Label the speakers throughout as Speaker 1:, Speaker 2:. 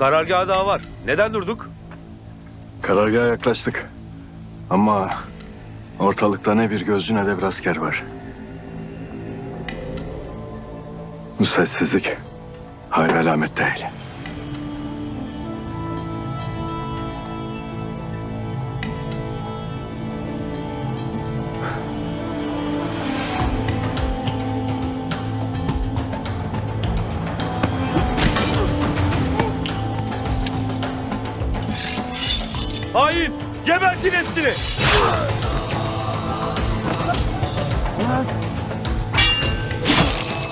Speaker 1: Karargah daha var. Neden durduk?
Speaker 2: Karargaha yaklaştık. Ama ortalıkta ne bir gözcü ne de bir asker var. Bu sessizlik hayır alamet değil.
Speaker 1: Hain! Gebertin hepsini!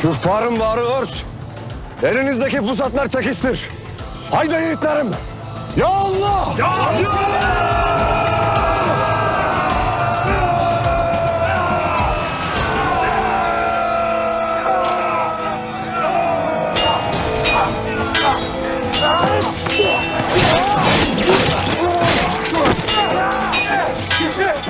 Speaker 2: Küffarın varı örs. Elinizdeki pusatlar çekiştir. Haydi yiğitlerim. Ya Allah!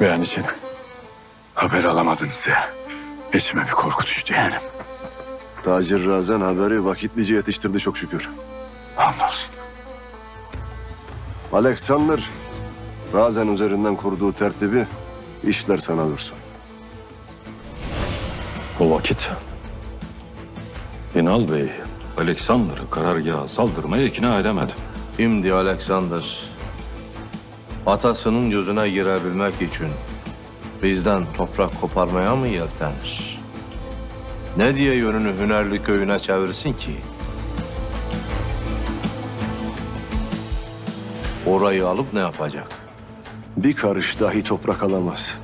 Speaker 2: Beyan için haber alamadınız diye. İçime bir korku düştü yeğenim.
Speaker 3: Tacir Razan haberi vakitlice yetiştirdi çok şükür.
Speaker 2: Hamdolsun.
Speaker 3: Alexander, Razan üzerinden kurduğu tertibi işler sana dursun.
Speaker 4: O vakit Ünal Bey Alexander'ı karargaha saldırmaya ikna edemedi.
Speaker 5: Şimdi Alexander atasının yüzüne girebilmek için bizden toprak koparmaya mı yeltenir? Ne diye yönünü hünerli köyüne çevirsin ki? Orayı alıp ne yapacak?
Speaker 3: Bir karış dahi toprak alamaz.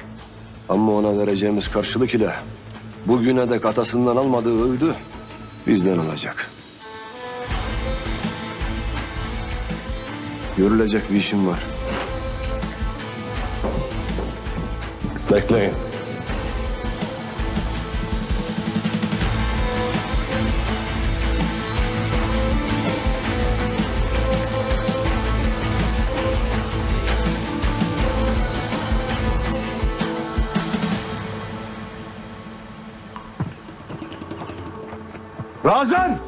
Speaker 3: Ama ona vereceğimiz karşılık ile bugüne dek atasından almadığı öğüdü bizden alacak. Görülecek bir işim var. Bekleyin. Razan!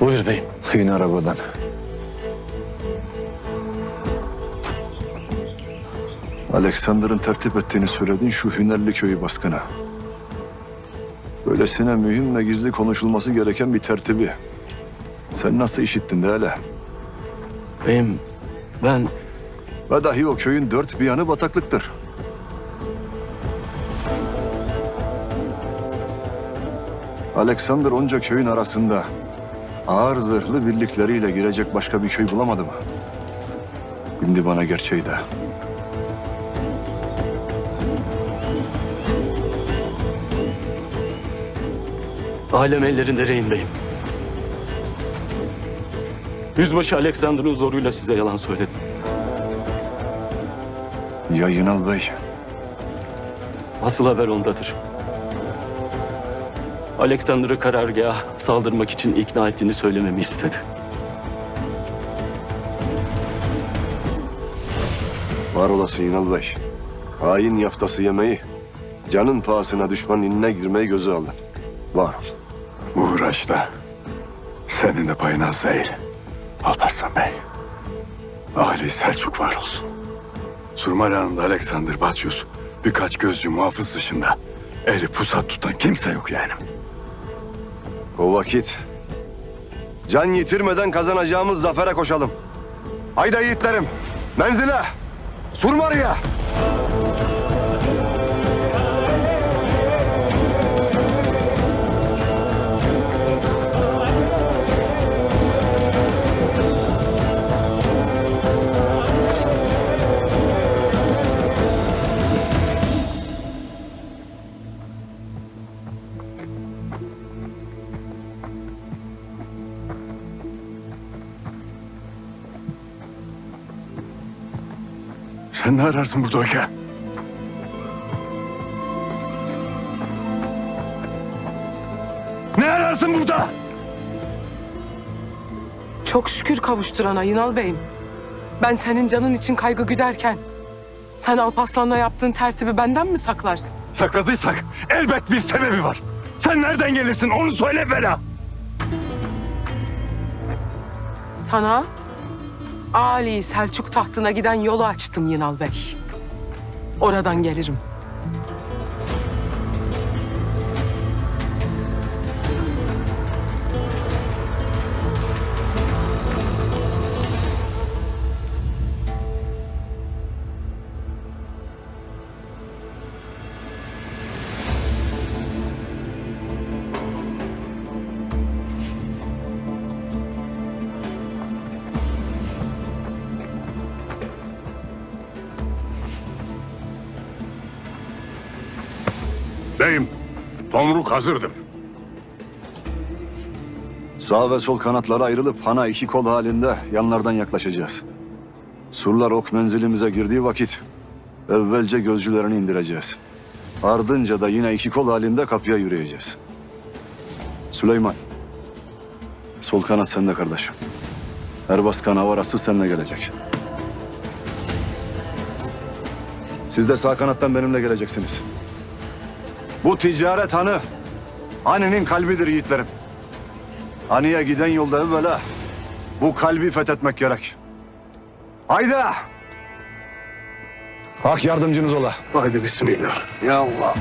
Speaker 1: Buyur beyim.
Speaker 3: İn arabadan. Alexander'ın tertip ettiğini söyledin şu Hünerli köyü baskına. Böylesine mühim ve gizli konuşulması gereken bir tertibi. Sen nasıl işittin de hele?
Speaker 6: Beyim ben
Speaker 3: Ve dahi o köyün dört bir yanı bataklıktır. Alexander onca köyün arasında ağır zırhlı birlikleriyle girecek başka bir köy bulamadı mı? Şimdi bana gerçeği de.
Speaker 6: Alem ellerinde rehin beyim. Yüzbaşı Alexander'ın zoruyla size yalan söyledim.
Speaker 3: Ya Yınal Bey,
Speaker 6: Asıl haber ondadır. Alexander'ı karargaha saldırmak için ikna ettiğini söylememi istedi.
Speaker 3: var olasın Yınal Bey. Hain yaftası yemeyi, canın pahasına düşmanın inine girmeyi göze aldın. Var ol.
Speaker 2: Uğraşla. Senin de payın az değil. Alparslan Bey. Ali Selçuk var olsun. Surmali Hanım'da Alexander Batyus birkaç gözcü muhafız dışında eli pusat tutan kimse yok yani.
Speaker 3: O vakit can yitirmeden kazanacağımız zafere koşalım. Hayda yiğitlerim, menzile, Surmari'ye.
Speaker 2: Sen ne ararsın burada Öke? Ne ararsın burada?
Speaker 7: Çok şükür kavuşturana Yınal Bey'im. Ben senin canın için kaygı güderken... ...sen Alparslan'la yaptığın tertibi benden mi saklarsın?
Speaker 2: Sakladıysak elbet bir sebebi var. Sen nereden gelirsin onu söyle bana.
Speaker 7: Sana Ali Selçuk tahtına giden yolu açtım Yınal Bey. Oradan gelirim.
Speaker 8: Beyim, tomruk hazırdır.
Speaker 3: Sağ ve sol kanatlara ayrılıp hana iki kol halinde yanlardan yaklaşacağız. Surlar ok menzilimize girdiği vakit evvelce gözcülerini indireceğiz. Ardınca da yine iki kol halinde kapıya yürüyeceğiz. Süleyman, sol kanat sende kardeşim. Erbaskan havarası seninle gelecek. Siz de sağ kanattan benimle geleceksiniz. Bu ticaret hanı Hani'nin kalbidir yiğitlerim. Hani'ye giden yolda evvela bu kalbi fethetmek gerek. Haydi! Hak yardımcınız ola.
Speaker 2: Haydi bismillah.
Speaker 3: Ya Allah.